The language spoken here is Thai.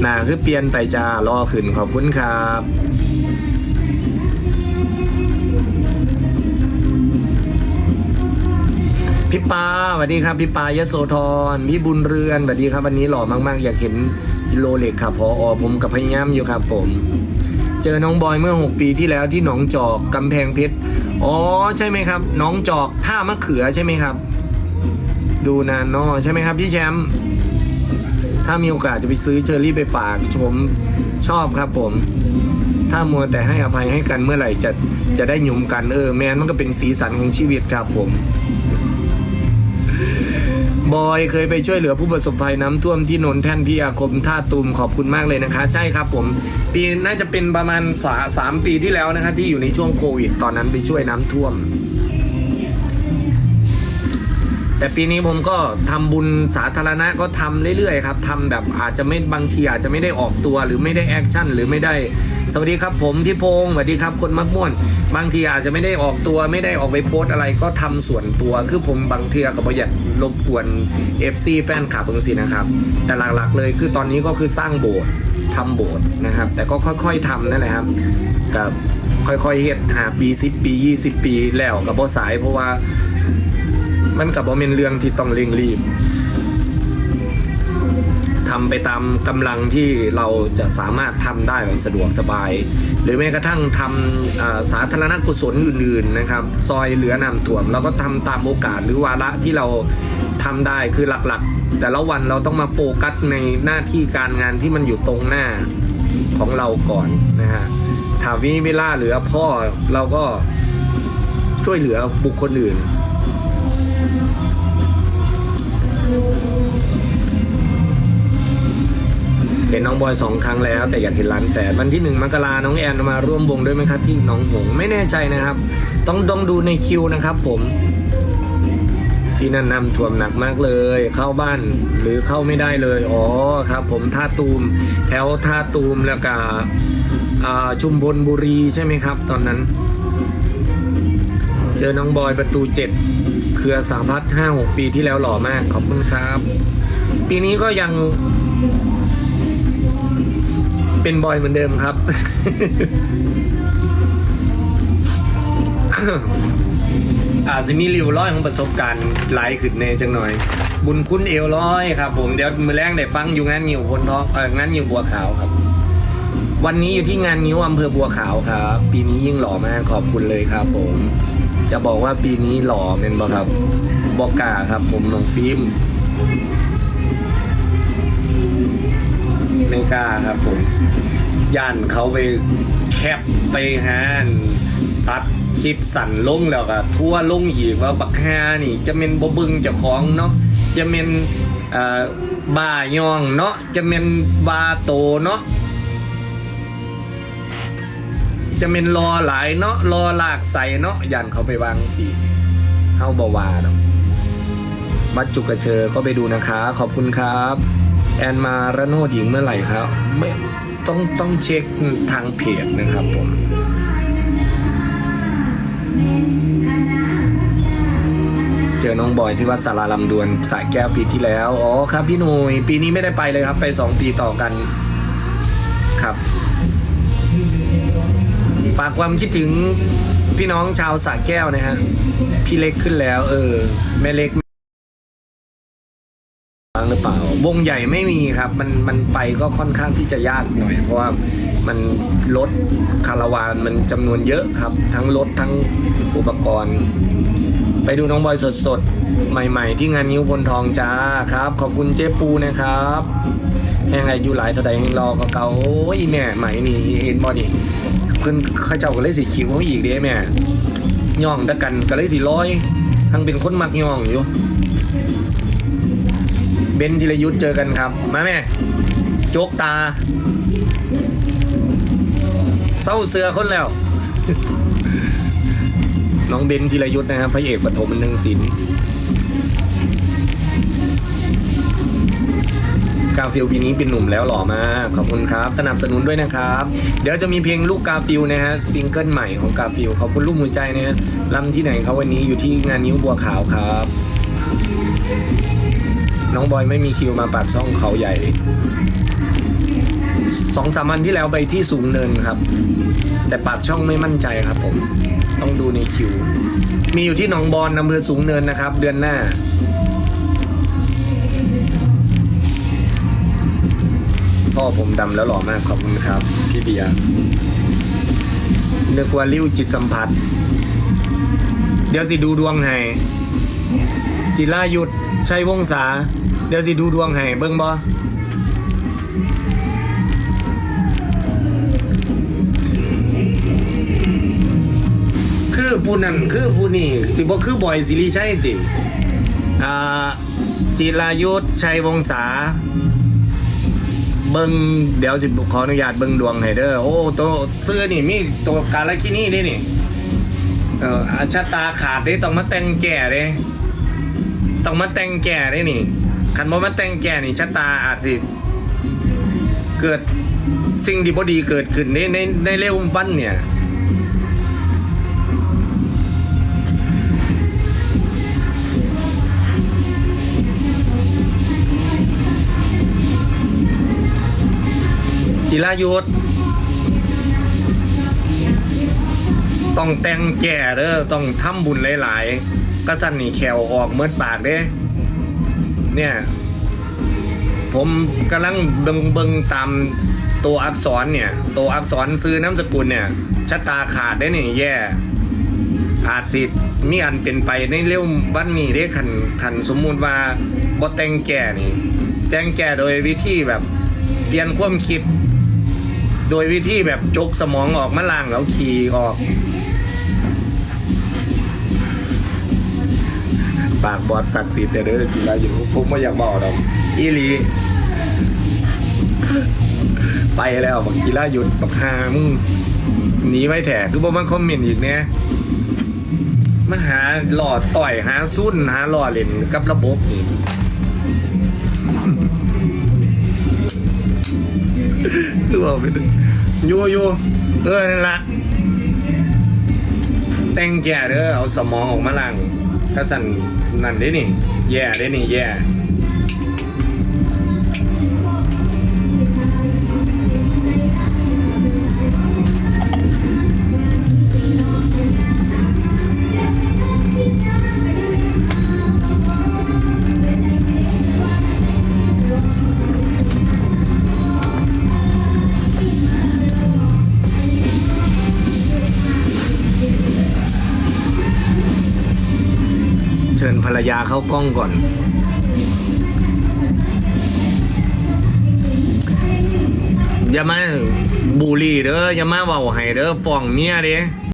หน้าคือเปลี่ยนไปจ้ารอขึ้นขอบคุณครับพี่ปาสวัสดีครับพี่ปายโสธรพี่บุญเรือนสวัสดีครับวันนี้หล่อมาก ๆ อยากเห็นโลเล็กครับพออผมกับพยายามอยู่ครับผม เจอน้องบอยเมื่อ 6 ปีที่แล้วที่หนองจอกกำแพงเพชรอ๋อใช่ไหมครับหน้องจอกท่ามะเขือใช่ไหมครับ ดูนานเนอใช่ไหมครับพี่แชมป์ถ้ามีโอกาสจะไปซื้อเชอร์รี่ไปฝากผมชอบครับผม ถ้ามัวแต่ให้อภัยให้กันเมื่อไหร่จะจะได้หยุมกันเออแมนมันก็เป็นสีสันของชีวิตครับผมบอยเคยไปช่วยเหลือผู้ประสบภัยน้ำท่วมที่นนแท่นพิยาคมท่าตูมขอบคุณมากเลยนะคะ ใช่ครับผม ปีน่าจะเป็นประมาณสาสามปีที่แล้วนะคะที่อยู่ในช่วงโควิด ตอนนั้นไปช่วยน้ำท่วม แต่ปีนี้ผมก็ทำบุญสาธารณะก็ทำเรื่อยๆครับทำแบบอาจจะไม่บางทีอาจจะไม่ได้ออกตัวหรือไม่ได้แอคชั่นหรือไม่ได้ สวัสดีครับผมพี่พงศ์สวัสดีครับคนมักม่วน บางทีอาจจะไม่ได้ออกตัวไม่ได้ออกไปโพสอะไรก็ทำส่วนตัว คือผมบางทีก็บ่อยากรบกวน FC แฟนคลับบางสินะครับ แต่หลักๆเลยคือตอนนี้ก็คือสร้างโบสถ์ทำโบสถ์นะครับ แต่ก็ค่อยๆทำนั่นแหละครับกับค่อยๆเฮ็ดหาปี10ปี 20 ปีแล้วกับบ่สายเพราะว่า มันกับว่าเป็นเรื่องที่ต้องเร่งรีบทำไปตามกำลังที่เราจะสามารถทำได้แบบสะดวกสบาย หรือแม้กระทั่งทำสาธารณกุศลอื่นๆนะครับ ซอยเหลือนำถ่วมเราก็ทำตามโอกาสหรือวาระที่เราทำได้คือหลักๆ แต่ละวันเราต้องมาโฟกัสในหน้าที่การงานที่มันอยู่ตรงหน้าของเราก่อนนะฮะถ้าวิเวลาเหลือพ่อเราก็ช่วยเหลือบุคคลอื่น ห็นน้องบอยสองครั้งแล้ว แต่อยากเห็นหลานแฝดวันที่หนึ่งมกราน้องแอนมาร่วมวงด้วยไหมครับที่น้องหงไม่แน่ใจนะครับ ต้องต้องดูในคิวนะครับ ผมที่นั่นน้ำท่วมหนักมากเลย เข้าบ้านหรือเข้าไม่ได้เลยอ๋อครับ ผมท่าตูมแถวท่าตูมแล้วก็อ่าชุมพลบุรีใช่ไหมครับ ตอนนั้น เจอน้องบอยประตูเจ็ดเครือสามพัดห้าหกปีที่แล้วหล่อมากขอบคุณครับ ปีนี้ก็ยัง เป็นบอยเหมือนเดิมครับ อาจจะมีริวร้อยของประสบการณ์หลายขึ้นในจังหน่อย บุญคุณเอวร้อยครับ ผมเดี๋ยวมือแรงได้ฟังอยู่งานงิ้วพนท้องเอองานงิ้วบัวขาวครับ วันนี้อยู่ที่งานงิ้วอำเภอบัวขาวครับ ปีนี้ยิ่งหล่อมากขอบคุณเลยครับ ผม จะบอกว่าปีนี้หล่อเป็นบ่ครับบอกกาครับ ผมน้องฟิล์มไม่กล้าครับผม ย่านเขาไปแคปไปหานตัดคลิปสั่นลงแล้วก็ทั่วลงอีกว่าบักฮานี่ จะเป็นบบึงเจ้าของเนาะจะเป็นเอ่อบ้ายองเนาะจะเป็นบาโตเนาะจะเป็นรอหลายเนาะรอลากใส่เนาะย่านเขาไปวางสีเฮาบาวาเนาะวัดจุกกระเชอก็ไปดูนะคะ ขอบคุณครับ แอนมาระโนดหญิงเมื่อไหร่ครับไม่ ต้องต้องเช็คทางเพจนะครับผมเจอน้องบอยที่วัดสาราลำดวนสายแก้วปีที่แล้ว อ๋อครับพี่หนุยปีนี้ไม่ได้ไปเลยครับ ไปสองปีต่อกันครับ ฝากความคิดถึงพี่น้องชาวสระแก้วนะฮะ พี่เล็กขึ้นแล้ว เออ แม่เล็ก วงใหญ่ไม่มีครับ มันมันไปก็ค่อนข้างที่จะยากหน่อย เพราะว่ามันรถคาราวานมันจำนวนเยอะครับ ทั้งรถทั้งอุปกรณ์ ไปดูน้องบอยสดๆ ใหม่ ๆ ที่งานนิ้วพลทองจ้าครับ ขอบคุณเจ๊ปูนะครับแห่งอายุหลายเท่าใดแห่งรอก็เก่าอีแม่ใหม่นี่เห็นบ่นี่เพิ่นข้าเจ้าก็เลยสิคิวเขาอีกเด้แม่ย่องตะกันก็เลยสิร้อยทั้งเป็นคนมักย่องอยู่ เบนซ์ธีรยุทธ์เจอกันครับ มาแม่โจกตา เศร้าเสือคนแล้ว น้องเบนซ์ธีรยุทธ์นะครับพระเอกปฐมบันเทิงศิลป์กาฟิลปีนี้เป็นหนุ่มแล้วหล่อมากขอบคุณครับ สนับสนุนด้วยนะครับ เดี๋ยวจะมีเพลงลูกกาฟิลนะฮะซิงเกิลใหม่ของกาฟิลขอบคุณลูกหัวใจนะฮะลำที่ไหนเขาวันนี้อยู่ที่งานนิ้วบัวขาวครับ น้องบอยไม่มีคิวมาปากช่องเขาใหญ่สองสามวันที่แล้วไปที่สูงเนินครับ แต่ปากช่องไม่มั่นใจครับผม ต้องดูในคิว มีอยู่ที่หนองบอนอำเภอสูงเนินนะครับ เดือนหน้า พ่อผมดำแล้วหล่อมากขอบคุณครับ พี่เบียร์นึกว่าริ้วจิตสัมผัส เดี๋ยวสิดูดวงให้จิรายุทธชัยวงศา เดี๋ยวสิดูดวงให้เบิ่งบ่คือผู้นั้นคือผู้นี้สิบ่คือบอยสิริชัยติอ่าจิรายุทธชัยวงศาเบิ่งเดี๋ยวสิขออนุญาตเบิ่งดวงให้เด้อโอ้ตัวเสื้อนี่มีตัวกาลคินี่ด้นี่เอออาชะตาขาดเด้ต้องมาแต่งแก่เด้ต้องมาแต่งแก่เด้นี่ คันบ่มาแต่งแก่นี่ชะตาอาจสิเกิดสิ่งที่บ่ดีเกิดขึ้นในในในเร็ววันเนี่ยจิรายุทธต้องแต่งแก่เด้อต้องทำบุญหลาย ๆก็สั่นนี่แขวออกเมื่อปากเด้ เนี่ยผมกำลังเบิงเบิงตามตัวอักษรเนี่ย ตัวอักษรซื้อน้ำสกุลเนี่ยชะตาขาดได้เนี่ยแย่ อาจสิมีอันเป็นไปในเร็ววันนี้ได้ขันขันสมมุติว่าบ่แต่งแก่นี่แต่งแก่โดยวิธีแบบเปลี่ยนความคิด โดยวิธีแบบจกสมองออกมาล่างแล้วขี่ออก ปากบอดศักดิ์สิทธิ์เด้อจิราอยู่ผมไม่อยากบอกหรอกอีหลีไปแล้วบักกีฬาหยุดบักฮามึงหนีไว้แถคือบ่มาคอมเมนต์อีกเนี่ยมาหาหลอดต่อยหาซุ่นหาหล่อเล่นกับระบบนี่คือบอกไปดึงโยโย่เออนั่นละแต่งแก่เด้อเอาสมองออกมาล้าง ถ้าสั่นนั่นได้นี่ แย่ได้นี่แย่ เชิญภรรยาเข้ากล้องก่อน อย่ามาบูลลี่เด้ออย่ามาเว้าให้เด้อฟ้องเมียเด้